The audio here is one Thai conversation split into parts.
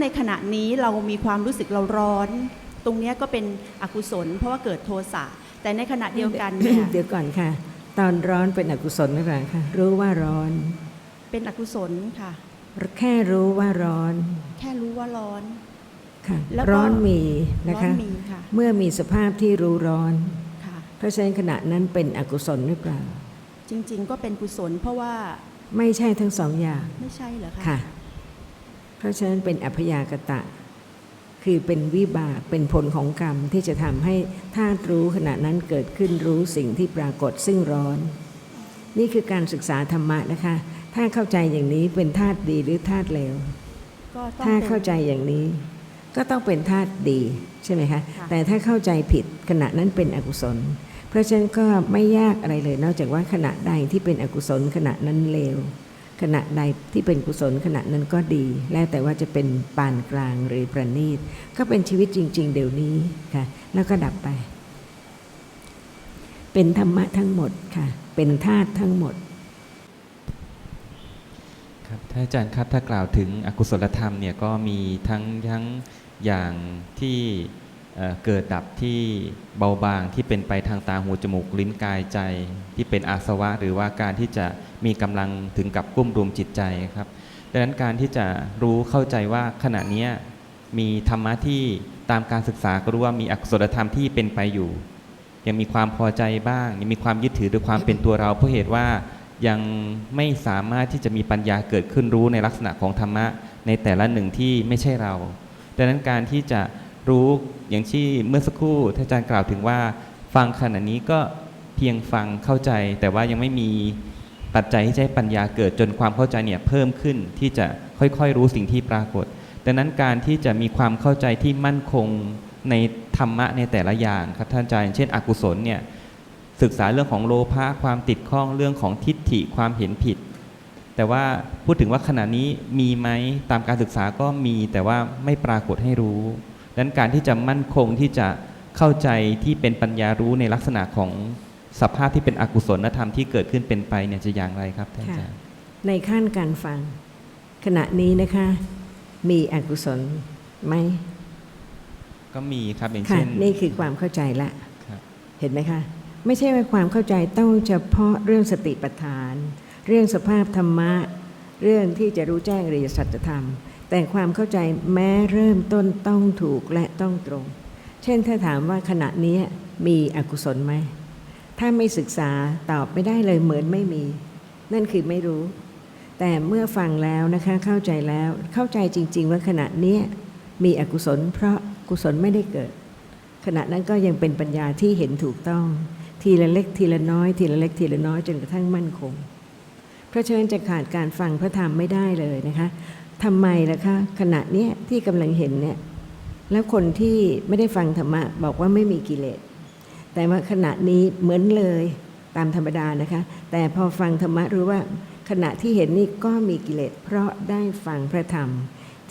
ในขณะนี้เรามีความรู้สึกเราร้อน ตรงเนี้ยก็เป็นอกุศล เพราะว่าเกิดโทสะแต่ในขณะเดียวกันเนี่ยเดี๋ยวก่อนค่ะ ตอนร้อนเป็นอกุศลหรือเปล่าคะรู้ว่าร้อน เป็นอกุศลค่ะ แค่รู้ว่าร้อน แค่รู้ว่าร้อนค่ะแล้วก็ร้อนมีนะร้อนคะมีค่ะเมื่อมีสภาพที่รู้ร้อนค่ะเพราะฉะนั้นขณะนั้นเป็นอกุศลหรือเปล่า จริง ๆ ก็เป็นกุศลเพราะว่าไม่ใช่ทั้งสองอย่าง ไม่ใช่เหรอคะค่ะ เพราะฉะนั้นเป็นอัพยากตะ คือเป็นวิบากเป็นผลของกรรมที่จะทำให้ธาตุรู้ขณะนั้นเกิดขึ้นรู้สิ่งที่ปรากฏซึ่งร้อน นี่คือการศึกษาธรรมะนะคะ ถ้าเข้าใจอย่างนี้เป็นธาตุดีหรือธาตุเลวก็ต้องถ้าป็นเข้าใจอย่างนี้ ก็ต้องเป็นธาตุดีใช่ไหมคะค่ะแต่ถ้าเข้าใจผิดขณะนั้นเป็นอกุศล เพราะฉะนั้นก็ไม่ยากอะไรเลย นอกจากว่าขณะใดที่เป็นอกุศลขณะนั้นเลว ขณะใดที่เป็นกุศลขณะนั้นก็ดี แล้วแต่ว่าจะเป็นปานกลางหรือประณีต ก็เป็นชีวิตจริง ๆ เดี๋ยวนี้ค่ะ แล้วก็ดับไป เป็นธรรมะทั้งหมดค่ะ เป็นธาตุทั้งหมด ครับท่านอาจารย์ครับถ้ากล่าวถึงอกุศลธรรมเนี่ยก็มีทั้งทั้งอย่างที่ เกิดดับที่เบาบางที่เป็นไปทางตาหูจมูกลิ้นกายใจ ที่เป็นอาสวะ หรือว่าการที่จะมีกำลังถึงกับกุ้มรุมจิตใจครับ ดังนั้นการที่จะรู้เข้าใจว่าขณะนี้มีธรรมะที่ตามการศึกษาก็รู้ว่ามีอกุศลธรรมที่เป็นไปอยู่ ยังมีความพอใจบ้าง ยังมีความยึดถือด้วยความเป็นตัวเราเพราะเหตุว่ายังไม่สามารถที่จะมีปัญญาเกิดขึ้นรู้ในลักษณะของธรรมะในแต่ละหนึ่งที่ไม่ใช่เรา ดังนั้นการที่จะ รู้อย่างที่เมื่อสักครู่ท่านอาจารย์กล่าวถึงว่า ฟังขณะนี้ก็เพียงฟังเข้าใจ แต่ว่ายังไม่มีปัจจัยที่จะให้ปัญญาเกิดจนความเข้าใจเนี่ยเพิ่มขึ้นที่จะค่อยๆ รู้สิ่งที่ปรากฏดังนั้นการที่จะมีความเข้าใจที่มั่นคงในธรรมะในแต่ละอย่างครับท่านอาจารย์เช่น อกุศลเนี่ยศึกษาเรื่องของโลภะความติดข้องเรื่องของทิฏฐิความเห็นผิด แต่ว่าพูดถึงว่าขณะนี้มีไหมตามการศึกษาก็มีแต่ว่าไม่ปรากฏให้รู้ นั้นการที่จะมั่นคงที่จะเข้าใจที่เป็นปัญญารู้ในลักษณะของสภาพที่เป็นอกุศลธรรมที่เกิดขึ้นเป็นไปเนี่ยจะอย่างไรครับท่านอาจารย์ในขั้นการฟัง ขณะนี้นะคะมีอกุศลไหมก็มีครับอย่างค่ะเช่นนี่คือความเข้าใจละครับเห็นไหมคะ ไม่ใช่ว่าความเข้าใจต้องเฉพาะเรื่องสติปัฏฐาน เรื่องสภาพธรรมะ เรื่องที่จะรู้แจ้งอริยสัจธรรม แต่ความเข้าใจแม้เริ่มต้นต้องถูกและต้องตรง เช่นถ้าถามว่าขณะนี้มีอกุศลไหม ถ้าไม่ศึกษาตอบไม่ได้เลยเหมือนไม่มี นั่นคือไม่รู้ แต่เมื่อฟังแล้วนะคะเข้าใจแล้วเข้าใจจริง ๆ ว่าขณะนี้มีอกุศล เพราะกุศลไม่ได้เกิด ขณะนั้นก็ยังเป็นปัญญาที่เห็นถูกต้อง ทีละเล็กทีละน้อย ทีละเล็กทีละน้อยจนกระทั่งมั่นคง เพราะฉะนั้นจะขาดการฟังพระธรรมไม่ได้เลยนะคะ ทำไมล่ะคะขณะเนี้ยที่กำลังเห็นเนี่ยแล้วคนที่ไม่ได้ฟังธรรมะบอกว่าไม่มีกิเลส แต่ว่าขณะนี้เหมือนเลยตามธรรมดานะคะ แต่พอฟังธรรมะรู้ว่าขณะที่เห็นนี่ก็มีกิเลส เพราะได้ฟังพระธรรม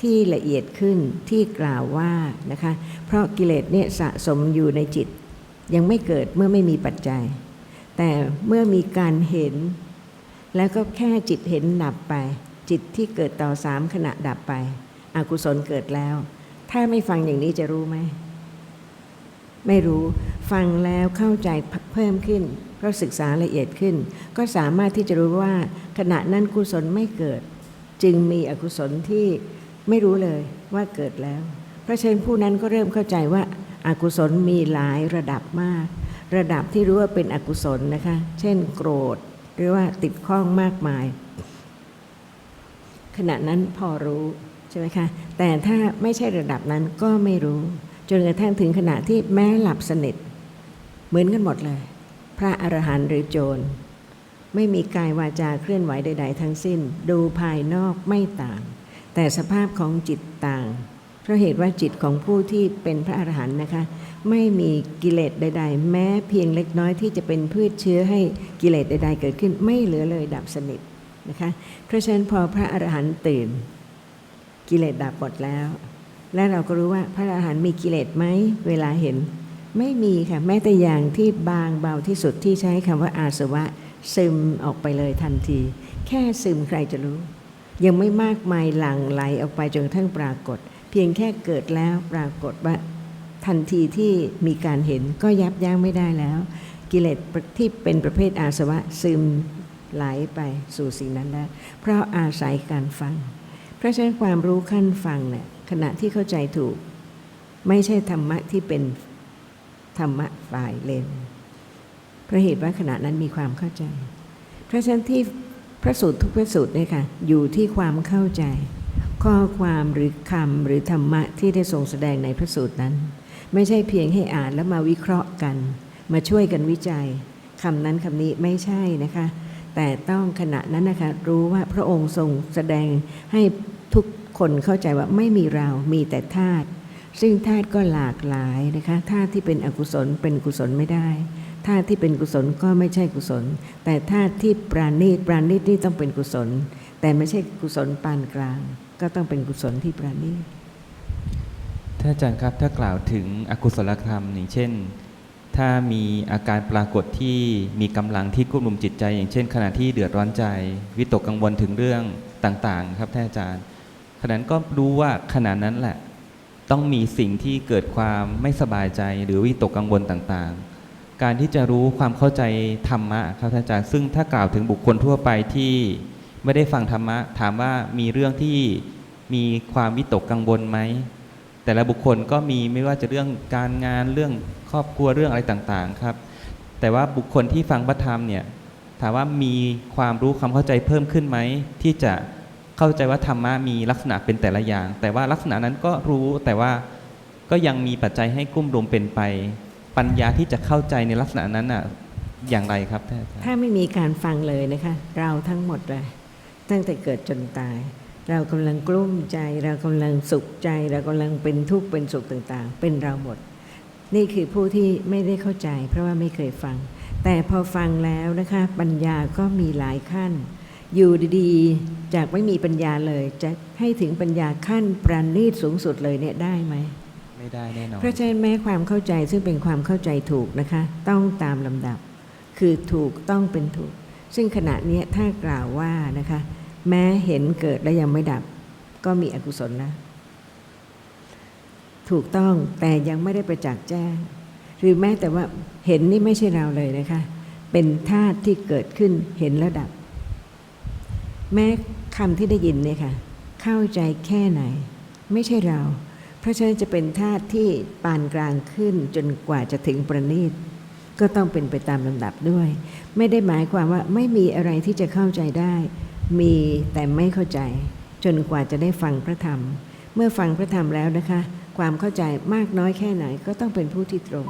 ที่ละเอียดขึ้นที่กล่าวว่านะคะ เพราะกิเลสเนี่ยสะสมอยู่ในจิต ยังไม่เกิดเมื่อไม่มีปัจจัย แต่เมื่อมีการเห็น แล้วก็แค่จิตเห็นดับไป จิตที่เกิดต่อสามขณะดับไป อกุศลเกิดแล้ว ถ้าไม่ฟังอย่างนี้จะรู้ไหม ไม่รู้ฟังแล้วเข้าใจเพิ่มขึ้นเพราะศึกษาละเอียดขึ้น ก็สามารถที่จะรู้ว่า ขณะนั้นกุศลไม่เกิด จึงมีอกุศลที่ไม่รู้เลยว่าเกิดแล้วเพราะฉะนั้นผู้นั้นก็เริ่มเข้าใจว่าอากุศลมีหลายระดับมาก ระดับที่รู้ว่าเป็นอกุศลนะคะ เช่น โกรธ หรือว่าติดข้องมากมาย ขณะนั้นพอรู้ใช่ไหมคะแต่ถ้าไม่ใช่ระดับนั้นก็ไม่รู้จนกระทั่งถึงขณะที่แม้หลับสนิท เหมือนกันหมดเลย พระอรหันต์หรือโจร ไม่มีกายวาจาเคลื่อนไหวใด ๆ ทั้งสิ้น ดูภายนอกไม่ต่าง แต่สภาพของจิตต่าง เพราะเหตุว่าจิตของผู้ที่เป็นพระอรหันต์นะคะ ไม่มีกิเลสใด ๆ แม้เพียงเล็กน้อยที่จะเป็นพืชเชื้อให้กิเลสใด ๆ เกิดขึ้นไม่เหลือเลยดับสนิท นะคะเพราะฉะนั้นพอพระอรหันต์ตื่น กิเลสดับหมดแล้ว และเราก็รู้ว่าพระอรหันต์มีกิเลสไหมเวลาเห็นไม่มีค่ะแม้แต่อย่างที่บางเบาที่สุดที่ใช้คำว่าอาสวะซึมออกไปเลยทันที แค่ซึมใครจะรู้ ยังไม่มากมายหลั่งไหลออกไปจนกระทั่งปรากฏ เพียงแค่เกิดแล้วปรากฏว่าทันทีที่มีการเห็นก็ยับยั้งไม่ได้แล้ว กิเลสที่เป็นประเภทอาสวะซึม ไหลไปสู่สิ่งนั้นแล้วเพราะอาศัยการฟัง เพราะฉะนั้นความรู้ขั้นฟังเนี่ยขณะที่เข้าใจถูก ไม่ใช่ธรรมะที่เป็นธรรมะฝ่ายเลนเพราะเหตุว่าขณะนั้นมีความเข้าใจ เพราะฉะนั้นที่พระสูตรทุกพระสูตรเนี่ยค่ะอยู่ที่ความเข้าใจ ข้อความหรือคำหรือธรรมะที่ได้ทรงแสดงในพระสูตรนั้น ไม่ใช่เพียงให้อ่านแล้วมาวิเคราะห์กัน มาช่วยกันวิจัยคำนั้นคำนี้ไม่ใช่นะคะ แต่ต้องขณะนั้นนะคะรู้ว่าพระองค์ทรงแสดงให้ทุกคนเข้าใจว่าไม่มีเรา มีแต่ธาตุซึ่งธาตุก็หลากหลายนะคะธาตุที่เป็นอกุศลเป็นกุศลไม่ได้ธาตุที่เป็นกุศลก็ไม่ใช่กุศล แต่ธาตุที่ปราณีตปราณีตนี่ต้องเป็นกุศล แต่ไม่ใช่กุศลปานกลาง ก็ต้องเป็นกุศลที่ปราณีตท่านอาจารย์ครับถ้ากล่าวถึงอกุศลธรรมอย่างเช่น ถ้ามีอาการปรากฏที่มีกำลังที่ควบคุมจิตใจ อย่างเช่น ขณะที่เดือดร้อนใจ วิตกกังวลถึงเรื่องต่างๆ ครับท่านอาจารย์ ขณะนั้นก็รู้ว่าขณะนั้นแหละ ต้องมีสิ่งที่เกิดความไม่สบายใจหรือวิตกกังวลต่างๆ การที่จะรู้ความเข้าใจธรรมะครับท่านอาจารย์ ซึ่งถ้ากล่าวถึงบุคคลทั่วไปที่ไม่ได้ฟังธรรมะ ถามว่ามีเรื่องที่มีความวิตกกังวลไหม แต่ละบุคคลก็มีไม่ว่าจะเรื่องการงานเรื่องครอบครัวเรื่องอะไรต่างๆครับ แต่ว่าบุคคลที่ฟังพระธรรมเนี่ยถามว่ามีความรู้ความเข้าใจเพิ่มขึ้นไหมที่จะเข้าใจว่าธรรมะมีลักษณะเป็นแต่ละอย่าง แต่ว่าลักษณะนั้นก็รู้แต่ว่าก็ยังมีปัจจัยให้กุ้มรวมเป็นไป ปัญญาที่จะเข้าใจในลักษณะนั้นน่ะอย่างไรครับท่านถ้าไม่มีการฟังเลยนะคะ เราทั้งหมดเลย ตั้งแต่เกิดจนตาย เรากำลังกลุ้มใจ เรากำลังสุขใจ เรากำลังเป็นทุกข์เป็นสุขต่างๆ เป็นเราหมด นี่คือผู้ที่ไม่ได้เข้าใจ เพราะว่าไม่เคยฟัง แต่พอฟังแล้วนะคะปัญญาก็มีหลายขั้น อยู่ดีๆ จากไม่มีปัญญาเลย จะให้ถึงปัญญาขั้นประณีตสูงสุดเลยเนี่ยได้ไหมไม่ได้แน่นอนเพราะฉะนั้นแม้ความเข้าใจซึ่งเป็นความเข้าใจถูกนะคะ ต้องตามลำดับ คือถูกต้องเป็นถูก ซึ่งขณะเนี้ยถ้ากล่าวว่านะคะ แม้เห็นเกิดและยังไม่ดับ ก็มีอกุศลนะ ถูกต้องแต่ยังไม่ได้ประจักษ์แจ้ง หรือแม้แต่ว่าเห็นนี่ไม่ใช่เราเลยนะคะ เป็นธาตุที่เกิดขึ้นเห็นแล้วดับ แม้คำที่ได้ยินเนี่ยค่ะ เข้าใจแค่ไหน ไม่ใช่เรา เพราะฉะนั้นจะเป็นธาตุที่ปานกลางขึ้นจนกว่าจะถึงประณีตก็ต้องเป็นไปตามลำดับด้วย ไม่ได้หมายความว่าไม่มีอะไรที่จะเข้าใจได้ มีแต่ไม่เข้าใจ จนกว่าจะได้ฟังพระธรรม เมื่อฟังพระธรรมแล้วนะคะ ความเข้าใจมากน้อยแค่ไหนก็ต้องเป็นผู้ที่ตรง